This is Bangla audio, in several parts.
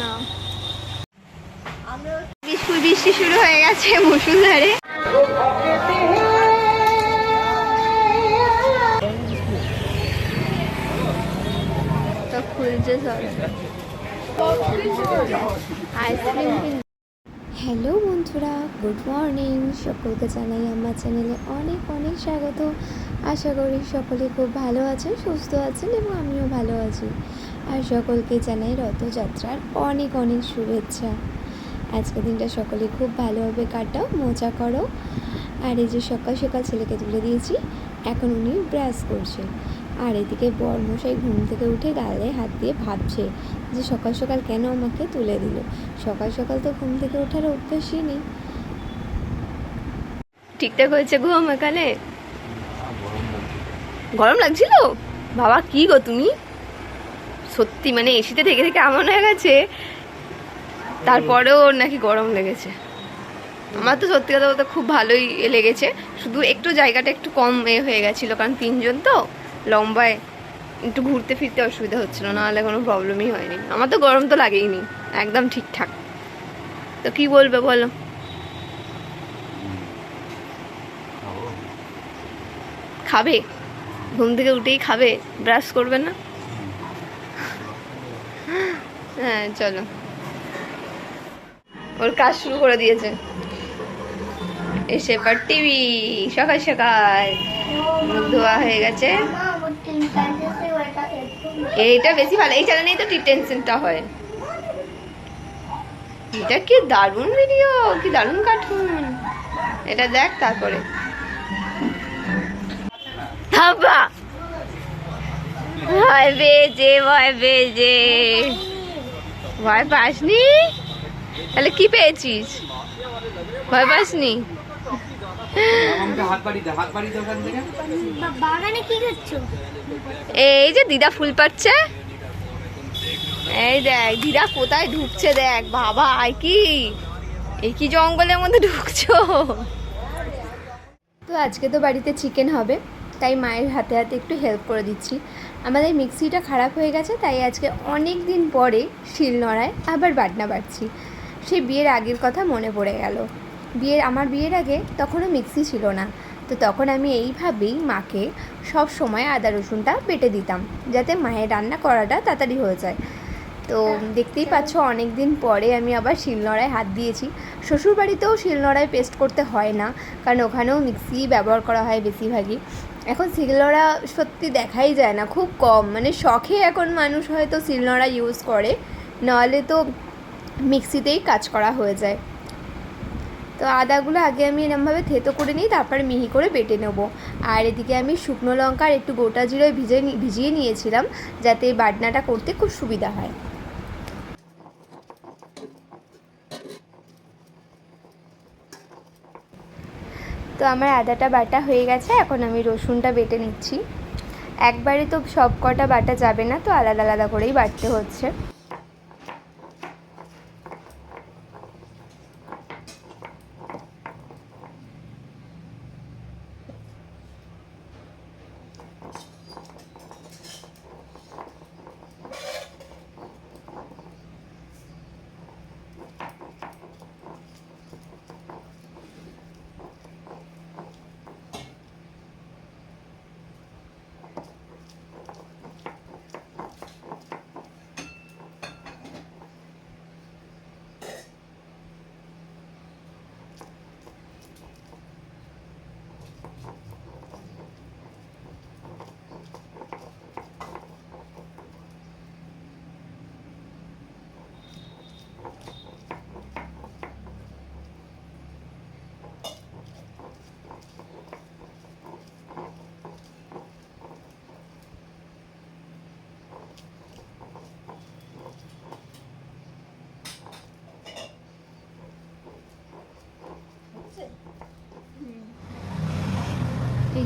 না। বৃষ্টি শুরু হয়ে গেছে মুসুলধারে। হ্যালো বন্ধুরা, গুড মর্নিং। সকলকে জানাই আমার চ্যানেলে অনেক অনেক স্বাগত। আশা করি সকলে খুব ভালো আছেন, সুস্থ আছেন এবং আমিও ভালো আছি। আর সকলকে জানাই রথযাত্রার অনেক অনেক শুভেচ্ছা। আজকের দিনটা সকলে খুব ভালোভাবে কাটাও মজা করো। আর এই যে সকাল সকাল ছেলেকে তুলে দিয়েছি এখন উনি ব্রাশ করছে। আর এদিকে বরমশাই ঘুম থেকে উঠে গালে হাত দিয়ে ভাবছে যে সকাল সকাল কেন আমাকে তুলে দিল? সকাল সকাল তো ঘুম থেকে ওঠার অভ্যাসই নেই। ঠিকঠাক হয়েছে ঘুম এখানে গরম লাগছিল? বাবা কি গো তুমি? সত্যি মানে এসিতে থেকে থেকে এমন হয়ে গেছে তারপরেও ওর নাকি গরম লেগেছে। আমার তো সত্যি কথা বলতে খুব ভালোই লেগেছে। শুধু একটু জায়গাটা একটু কম এ হয়ে গেছিল কারণ তিনজন তো লম্বায় একটু ঘুরতে ফিরতে অসুবিধা হচ্ছিল নাহলে কোনো প্রবলেমই হয়নি। আমার তো গরম তো লাগেইনি একদম ঠিকঠাক। তো কি বলবে বলো? খাবে? ঘুম থেকে উঠেই খাবে? ব্রাশ করবে না? হ্যাঁ চলো। ওর কাজ শুরু করে দিয়েছে। এসে পর টিভি সকাল সকাল। ধোয়া হয়ে গেছে। এইটা বেশি ভালো, এই চ্যানেলেই তো টেনশনটা হয়। এটা কি দারুণ ভিডিও কি দারুণ কার্টুন এটা দেখ তারপরে। হাবা! ভয় বেজে ভয় বেজে ভয় পাসনি? তাহলে কি পেয়েছিস? ভয় পাসনি? এই যে দিদা ফুল পাচ্ছে এই দেখ দিদা কোথায় ঢুকছে দেখ বাবা আয় কি? এই কি জঙ্গলের মধ্যে ঢুকছো? তো আজকে তো বাড়িতে চিকেন হবে তাই মায়ের হাতে হাতে একটু হেল্প করে দিচ্ছি। আমাদের মিক্সিটা খারাপ হয়ে গেছে তাই আজকে অনেক দিন পরে শিল নড়ায় আবার বাটনা বাটছি। সে বিয়ের আগের কথা মনে পড়ে গেল। বিয়ের আমার বিয়ের আগে তখনও মিক্সি ছিল না। তো তখন আমি এইভাবেই মাকে সব সময় আদা রসুনটা বেটে দিতাম যাতে মায়ের রান্না করাটা তাড়াতাড়ি হয়ে যায়। তো দেখতেই পাচ্ছ অনেক দিন পরে আমি আবার শিলনোড়ায় হাত দিয়েছি। শ্বশুরবাড়িতেও শিলনোড়ায় পেস্ট করতে হয় না কারণ ওখানেও মিক্সি ব্যবহার করা হয় বেশিরভাগই। এখন শিলনোড়া সত্যি দেখাই যায় না, খুব কম। মানে শখে এখন মানুষ হয়তো শিলনোড়া ইউজ করে, নাহলে তো মিক্সিতেই কাজ করা হয়ে যায়। তো আদাগুলো আগে আমি এরমভাবে থেতো করে নিই, তারপরে মিহি করে বেটে নেব। আর এদিকে আমি শুকনো লঙ্কা আর একটু গোটা জিরে ভিজে ভিজিয়ে নিয়েছিলাম, যাতে বাটনাটা করতে খুব সুবিধা হয়। তো আমার আদাটা বাটা হয়ে গেছে, এখন আমি রসুনটা বেটে নিচ্ছি। একবারে তো সব কটা বাটা যাবে না, তো আলাদা আলাদা করেই বাটতে হচ্ছে।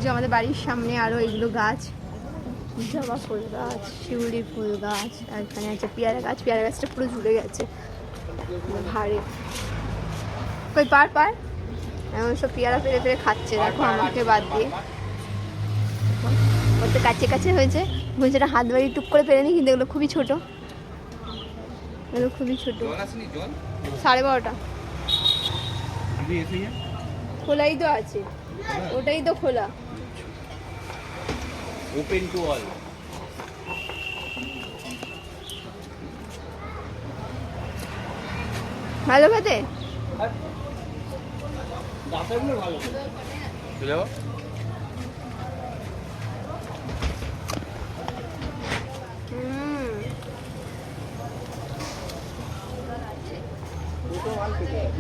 যে আমাদের বাড়ির সামনে আরও এগুলো গাছ। জবা ফুল গাছ শিউলি ফুল গাছ আর এখানে আছে পেয়ারা গাছ। পেয়ারা গাছটা পুরো ঝুলে গেছে। ভারে। কই পার পার। এমন সব পেয়ারা পেরে পেরে খাচ্ছে দেখো আমাকে বাদ দিয়ে। ওর তো কাছে কাছে হয়েছে। বলছে এটা হাত বাড়ি টুক করে পেরে নি কিন্তু এগুলো খুবই ছোট। এগুলো খুবই ছোট। সাড়ে বারোটা। খোলাই তো আছে। ওটাই তো খোলা। ওপেন টু অল ভালো খেতে? চলে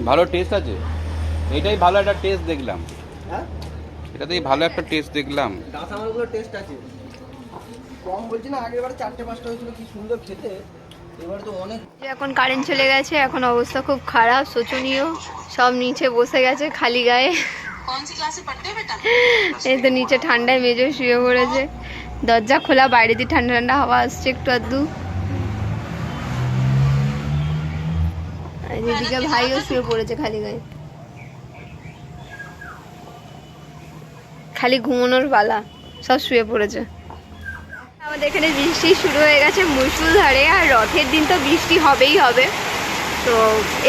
ভালো টেস্ট আছে। এটাই ভালো একটা টেস্ট দেখলাম। হ্যাঁ? এটাতেই ভালো একটা টেস্ট দেখলাম। কাঁচামালগুলো টেস্ট আছে। কম বলছি না আগের বারে চারটে পাঁচটা হয়েছিল কি সুন্দর খেতে। এবার তো অনেক এখন কারেন্ট চলে গেছে এখন অবস্থা খুব খারাপ শোচনীয়। সব নিচে বসে গেছে খালি গায়ে। এই তো নিচে ঠান্ডায় মেজে শুয়ে পড়েছে। দরজা খোলা বাইরে দিয়ে ঠান্ডা ঠান্ডা হাওয়া আসছে একটু আধটু। এদিকে ভাইও শুয়ে পড়েছে খালি গায়ে। খালি ঘুমানোর পালা, সব শুয়ে পড়েছে। আমাদের এখানে বৃষ্টি শুরু হয়ে গেছে মুসুলধারে আর রথের দিন তো বৃষ্টি হবেই হবে। তো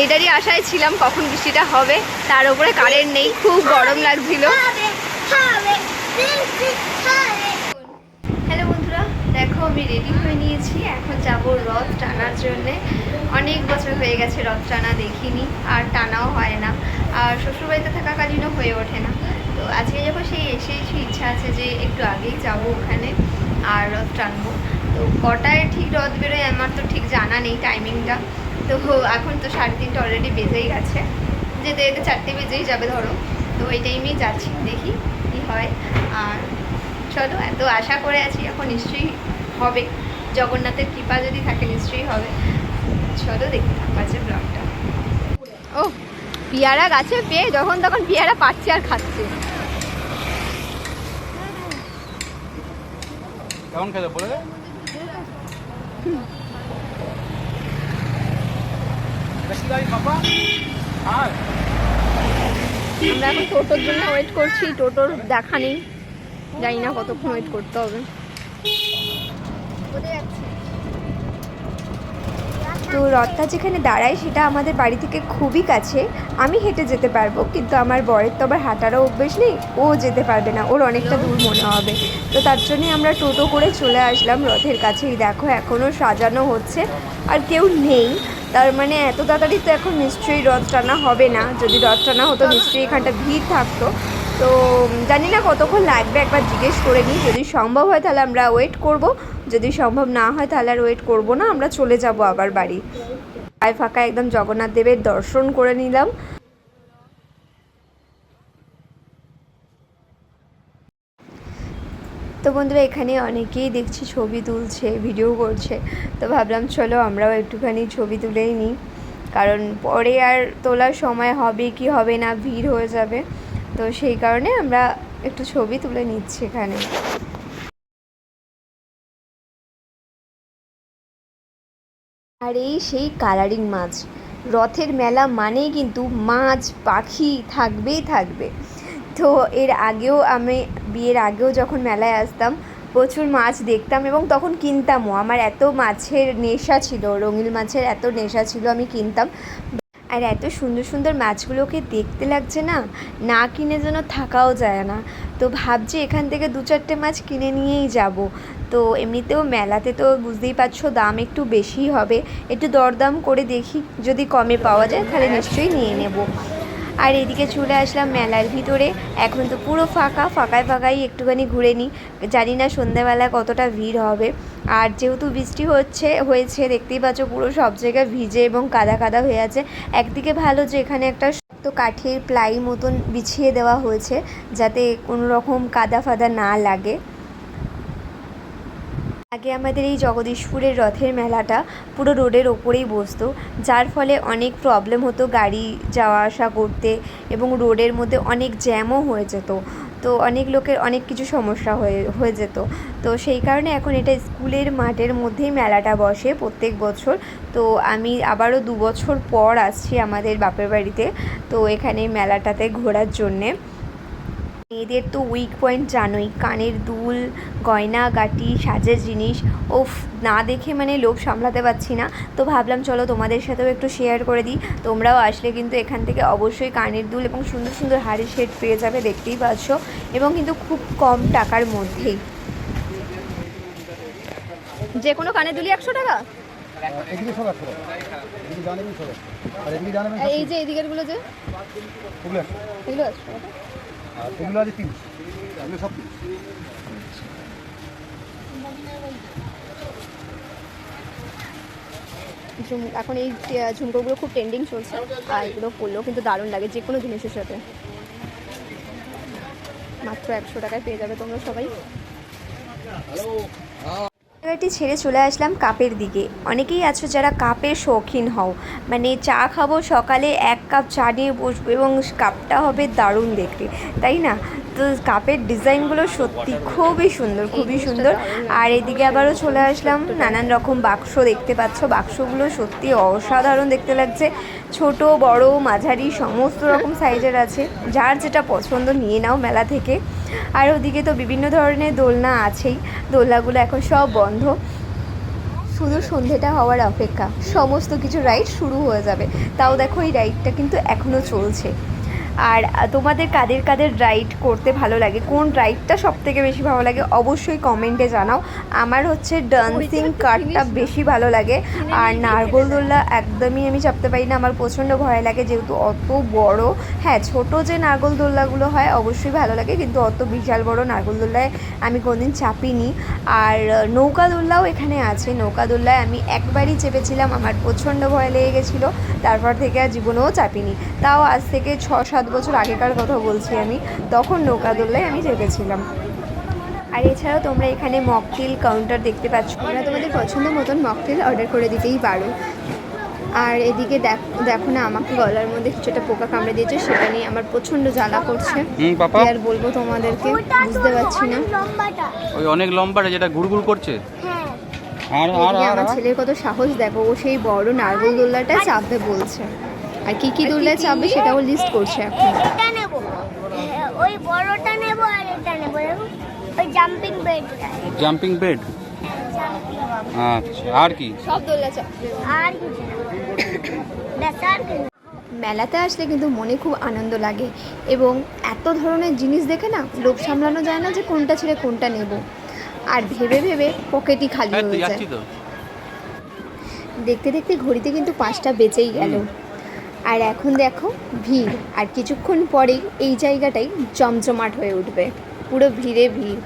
এইটারই আশায় ছিলাম কখন বৃষ্টিটা হবে, তার উপরে কারেন্ট নেই, খুব গরম লাগছিল। হ্যালো বন্ধুরা, দেখো আমি রেডি হয়ে নিয়েছি, এখন যাব রথ টানার জন্যে। অনেক বছর হয়ে গেছে রথ টানা দেখিনি, আর টানাও হয় না। আর শ্বশুরবাড়িতে থাকাকালীনও হয়ে ওঠে না। আজকে যখন সেই এসেছি ইচ্ছা আছে যে একটু আগেই যাব ওখানে আর রথ টানবো। তো কটায় ঠিক রথ বেরোয় আমার তো ঠিক জানা নেই টাইমিংটা তো এখন তো সাড়ে তিনটে অলরেডি বেজেই গেছে। যেতে যেতে চারটে বেজেই যাবে ধরো। তো ওই টাইমেই যাচ্ছি, দেখি কী হয়। আর চলো, এত আশা করে আছি, এখন নিশ্চয়ই হবে। জগন্নাথের কৃপা যদি থাকে, নিশ্চয়ই হবে। চলো দেখি আছে ব্লগটা ও পিয়ারা গাছে পেয়ে যখন তখন পিয়ারা পাচ্ছে আর খাচ্ছে। কেমন খেতে বলে বেশি গাড়ি বাবা আর? আমরা এখন টোটোর জন্য ওয়েট করছি টোটোর দেখা নেই। জানি না কতক্ষণ ওয়েট করতে হবে। তো রথটা যেখানে দাঁড়ায় সেটা আমাদের বাড়ি থেকে খুবই কাছে। আমি হেঁটে যেতে পারব, কিন্তু আমার বরের তো আবার হাঁটারও অভ্যেস নেই, ও যেতে পারবে না, ওর অনেকটা দূর মনে হবে। তো তার জন্যে আমরা টোটো করে চলে আসলাম রথের কাছেই। দেখো এখনও সাজানো হচ্ছে, আর কেউ নেই। তার মানে এত তাড়াতাড়ি তো এখন নিশ্চয়ই রথ টানা হবে না। যদি রথ টানা হতো নিশ্চয়ই এখানটা ভিড় থাকতো। তো জানি না কতক্ষণ লাগবে, একবার জিজ্ঞেস করে নিই। যদি সম্ভব হয় তাহলে আমরা ওয়েট করব। যদি সম্ভব না হয় তাহলে আর ওয়েট করব না, আমরা চলে যাব আবার বাড়ি। পায়ে ফাঁকা একদম জগন্নাথ দেবের দর্শন করে নিলাম। তো বন্ধুরা, এখানে অনেকেই দেখছি ছবি তুলছে ভিডিও করছে। তো ভাবলাম, চলো আমরাও একটুখানি ছবি তুলেই নিই। কারণ পরে আর তোলার সময় হবে কি হবে না, ভিড় হয়ে যাবে। তো সেই কারণে আমরা একটু ছবি তুলে নিচ্ছি এখানে। আর এই সেই কালারিং মাছ। রথের মেলা মানেই কিন্তু মাছ, পাখি থাকবেই থাকবে। তো এর আগেও আমি, বিয়ের আগেও যখন মেলায় আসতাম, প্রচুর মাছ দেখতাম এবং তখন কিনতামও। আমার এত মাছের নেশা ছিল, রঙিন মাছের এত নেশা ছিল, আমি কিনতাম। আর এত সুন্দর সুন্দর মাছগুলোকে দেখতে লাগছে না না কিনে যেন থাকাও যায় না। তো ভাবছি এখান থেকে দু চারটে মাছ কিনে নিয়েই যাব। তো এমনিতেও মেলাতে তো বুঝতেই পারছ দাম একটু বেশিই হবে। একটু দরদাম করে দেখি, যদি কমে পাওয়া যায় তাহলে নিশ্চয়ই নিয়ে নেব। আর এদিকে চলে আসলাম মেলার ভিতরে। এখন তো পুরো ফাঁকা, ফাঁকায় ফাঁকাই একটুখানি ঘুরে নিই। জানি না সন্ধ্যাবেলা কতটা ভিড় হবে। আর যেহেতু বৃষ্টি হচ্ছে, হয়েছে, দেখতেই পাচ্ছ পুরো সব জায়গায় ভিজে এবং কাদা কাদা হয়ে আছে। একদিকে ভালো যে এখানে একটা শক্ত কাঠের প্লাই মতন বিছিয়ে দেওয়া হয়েছে যাতে কোনো রকম কাদা ফাদা না লাগে। আগে আমাদের এই জগদীশপুরের রথের মেলাটা পুরো রোডের ওপরেই বসতো, যার ফলে অনেক প্রবলেম হতো গাড়ি যাওয়া আসা করতে এবং রোডের মধ্যে অনেক জ্যামও হয়ে যেত। তো অনেক লোকের অনেক কিছু সমস্যা হয়ে হয়ে যেত। তো সেই কারণে এখন এটা স্কুলের মাঠের মধ্যেই মেলাটা বসে প্রত্যেক বছর। তো আমি আবারও দু বছর পর আসছি আমাদের বাপের বাড়িতে। তো এখানে মেলাটাতে ঘোরার জন্যে। মেয়েদের তো উইক পয়েন্ট জানোই। কানের দুল গয়না গাটি সাজের জিনিস। ওফ না দেখে মানে লোভ সামলাতে পারছি না। তো ভাবলাম চলো তোমাদের সাথেও একটু শেয়ার করে দিই। তোমরাও আসলে কিন্তু এখান থেকে অবশ্যই কানের দুল এবং সুন্দর সুন্দর হাড়ের সেট পেয়ে যাবে দেখতেই পাচ্ছ এবং কিন্তু খুব কম টাকার মধ্যেই। যে কোনো কানের দুলি একশো টাকা? এই যে এদিকেরগুলো যে? এগুলো আর এগুলো আছে তিরিশ এগুলো সব তিরিশ ঝুম এখন এই ঝুমকোগুলো খুব ট্রেন্ডিং চলছে। আর এগুলো পরলেও কিন্তু দারুণ লাগে যে কোনো জিনিসের সাথে। মাত্র একশো টাকায় পেয়ে যাবে তোমরা সবাই। জায়গাটি ছেড়ে চলে আসলাম কাপের দিকে। অনেকেই আছো যারা কাপের শৌখিন হও। মানে চা খাব সকালে এক কাপ চা নিয়ে বসবো এবং কাপটা হবে দারুণ দেখতে। তাই না? তো কাপের ডিজাইনগুলো সত্যি খুবই সুন্দর খুবই সুন্দর। আর এদিকে আবারও চলে আসলাম নানান রকম বাক্স দেখতে পাচ্ছ। বাক্সগুলো সত্যি অসাধারণ দেখতে লাগছে। ছোট বড় মাঝারি সমস্ত রকম সাইজের আছে। যার যেটা পছন্দ নিয়ে নাও মেলা থেকে। আর ওদিকে তো বিভিন্ন ধরনের দোলনা আছেই। দোলনাগুলো এখন সব বন্ধ। শুধু সন্ধেটা হওয়ার অপেক্ষা। সমস্ত কিছু রাইড শুরু হয়ে যাবে। তাও দেখো এই রাইডটা কিন্তু এখনও চলছে। আর তোমাদের কাদের কাদের রাইড করতে ভালো লাগে? কোন রাইডটা সব থেকে বেশি ভালো লাগে? অবশ্যই কমেন্টে জানাও। আমার হচ্ছে ডান্সিং কার্ডটা বেশি ভালো লাগে। আর নারগোলদোল্লা একদমই আমি চাপতে পারি না আমার প্রচণ্ড ভয় লাগে যেহেতু অত বড়। হ্যাঁ ছোট যে নারগোলদোল্লাগুলো হয় অবশ্যই ভালো লাগে কিন্তু অত বিশাল বড় নারগোলদোল্লায় আমি কোনোদিন চাপিনি। আর নৌকা নৌকাদোল্লাও এখানে আছে। নৌকাদোল্লায় আমি একবারই চেপেছিলাম আমার প্রচণ্ড ভয় লেগে গেছিল তারপর থেকে আর জীবনেও চাপিনি। তাও আজ থেকে ছ সাত বছর আগেকার কথা বলছি আমি তখন নৌকাদোল্লায় আমি চেপেছিলাম। আর এছাড়াও তোমরা এখানে মকটেল কাউন্টার দেখতে পাচ্ছ। তোমরা তোমাদের পছন্দ মতন মকটেল অর্ডার করে দিতেই পারো। আর এদিকে দেখ- দেখো না আমাকে গলার মধ্যে কিছুটা পোকা কামড়ে দিয়েছে সেটা নিয়ে আমার প্রচণ্ড জ্বালা করছে। আর বলব তোমাদেরকে বুঝতে পারছি না। ওই অনেক লম্বাটা যেটা গুড়গুড় করছে। হ্যাঁ। আর আর আর আমার? ছেলের কত সাহস দেখো ও সেই বড় নারকেল দোল্লাটা চাপবে বলছে। আর কি কি দোল্লায় চাপবে সেটাও লিস্ট করছে এখন। এটা নেব। হ্যাঁ, ওই বড়টা নেব আর এটা নেব। ওই জাম্পিং বেডটা জাম্পিং বেড আচ্ছা আর কি? সব আর কিছু আর কিছু মেলাতে আসলে কিন্তু মনে খুব আনন্দ লাগে এবং এত ধরনের জিনিস দেখে না লোভ সামলানো যায় না যে কোনটা ছেড়ে কোনটা নেব। আর ভেবে ভেবে পকেটই খালি হ্যাঁ হয়ে যায়। দেখতে দেখতে ঘড়িতে কিন্তু পাঁচটা বেজেই গেল। আর এখন দেখো ভিড় আর কিছুক্ষণ পরেই এই জায়গাটাই জমজমাট হয়ে উঠবে। পুরো ভিড়ে ভিড়।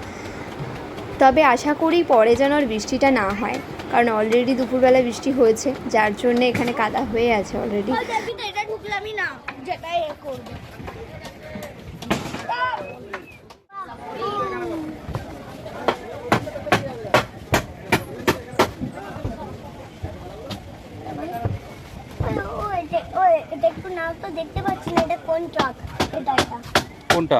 তবে আশা করি পরে যেন আর বৃষ্টিটা না হয় কারণ অলরেডি দুপুরবেলা বৃষ্টি হয়েছে যার জন্য এখানে কাদা হয়ে আছে অলরেডি ওই এটা ঢুকলামই না। যেটা এ করবে। ও, এটা- ও, এটা একটু নাও তো দেখতে পাচ্ছি না এটা কোন ট্রাক? এটা কোনটা?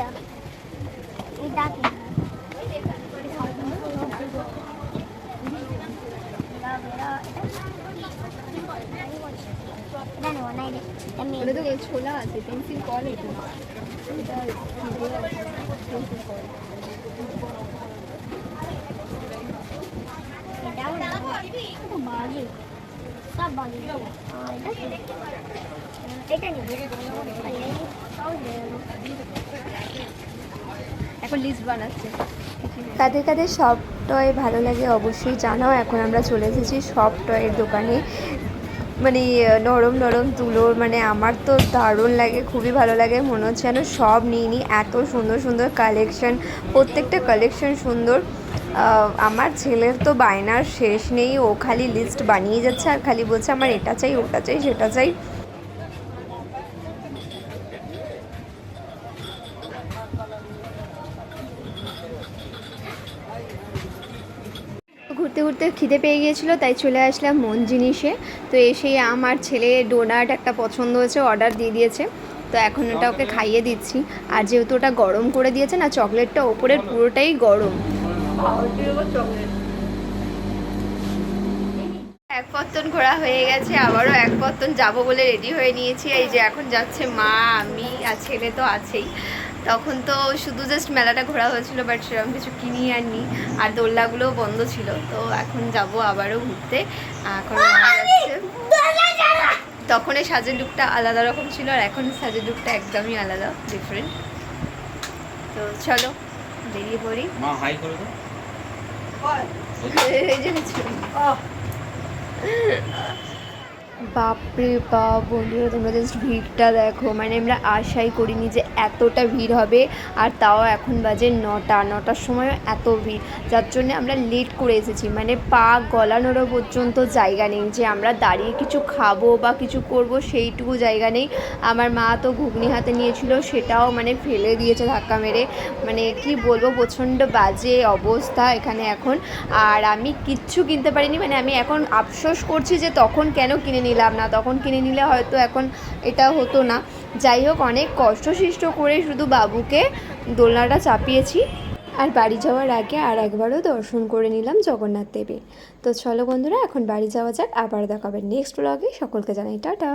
এটা। এটা ছোলা আছে পেন্সিল কল এটা। বাজে সব বাজে এটা নিবি। এখন লিস্ট সব টয় ভালো লাগে অবশ্যই জানাও। এখন আমরা চলে এসেছি সব টয়ের দোকানে। মানে নরম নরম তুলোর মানে আমার তো দারুণ লাগে, খুবই ভালো লাগে। মনে হচ্ছে যেন সব নিয়ে নিই। এত সুন্দর সুন্দর কালেকশন প্রত্যেকটা কালেকশন সুন্দর। আমার ছেলের তো বায়নার শেষ নেই। ও খালি লিস্ট বানিয়ে যাচ্ছে আর খালি বলছে, আমার এটা চাই, ওটা চাই, সেটা চাই। মুহূর্তে খিদে পেয়ে গিয়েছিল তাই চলে আসলাম মন জিনিসে। তো এসে আমার ছেলে ডোনাট একটা পছন্দ হয়েছে অর্ডার দিয়ে দিয়েছে। তো এখন ওটা ওকে খাইয়ে দিচ্ছি। আর যেহেতু ওটা গরম করে দিয়েছে না চকলেটটা ওপরের পুরোটাই গরম। এক পত্তন ঘোরা হয়ে গেছে আবারও এক পত্তন যাব বলে রেডি হয়ে নিয়েছি। এই যে এখন যাচ্ছে মা আমি আর ছেলে তো আছেই। তখন তো শুধু জাস্ট মেলাটা ঘোরা হয়েছিল বাট সেরকম কিছু কিনি আর নি। আর দোলনাগুলোও বন্ধ ছিল তো এখন যাব আবারও ঘুরতে। এখন যাচ্ছে তখন এই সাজের লুকটা আলাদা রকম ছিল আর এখন সাজের লুকটা একদমই আলাদা ডিফারেন্ট তো চলো বেরিয়ে পড়ি। মা হাই করে দাও। এই যে বাপরে বাপ, বন্ধুরা, তোমরা জাস্ট ভিড়টা দেখো। মানে আমরা আশাই করিনি যে এতটা ভিড় হবে, আর তাও এখন বাজে নটা। নটার সময়ও এত ভিড়। যার জন্য আমরা লেট করে এসেছি। মানে পা গলানোরও পর্যন্ত জায়গা নেই যে আমরা দাঁড়িয়ে কিছু খাব বা কিছু করব সেইটুকু জায়গা নেই। আমার মা তো ঘুগনি হাতে নিয়েছিল, সেটাও মানে ফেলে দিয়েছে ধাক্কা মেরে। মানে কি বলব, প্রচণ্ড বাজে অবস্থা এখানে এখন। আর আমি কিচ্ছু কিনতে পারিনি মানে আমি এখন আফসোস করছি যে তখন কেন কিনে নিলাম না, তখন কিনে নিলে হয়তো এখন এটা হতো না। যাই হোক, অনেক কষ্টসৃষ্ট করে শুধু বাবুকে দোলনাটা চাপিয়েছি। আর বাড়ি যাওয়ার আগে আর একবারও দর্শন করে নিলাম জগন্নাথ দেবের। তো চলো বন্ধুরা, এখন বাড়ি যাওয়া যাক, আবার দেখাবেন নেক্সট ব্লগে সকলকে জানাই টাটা।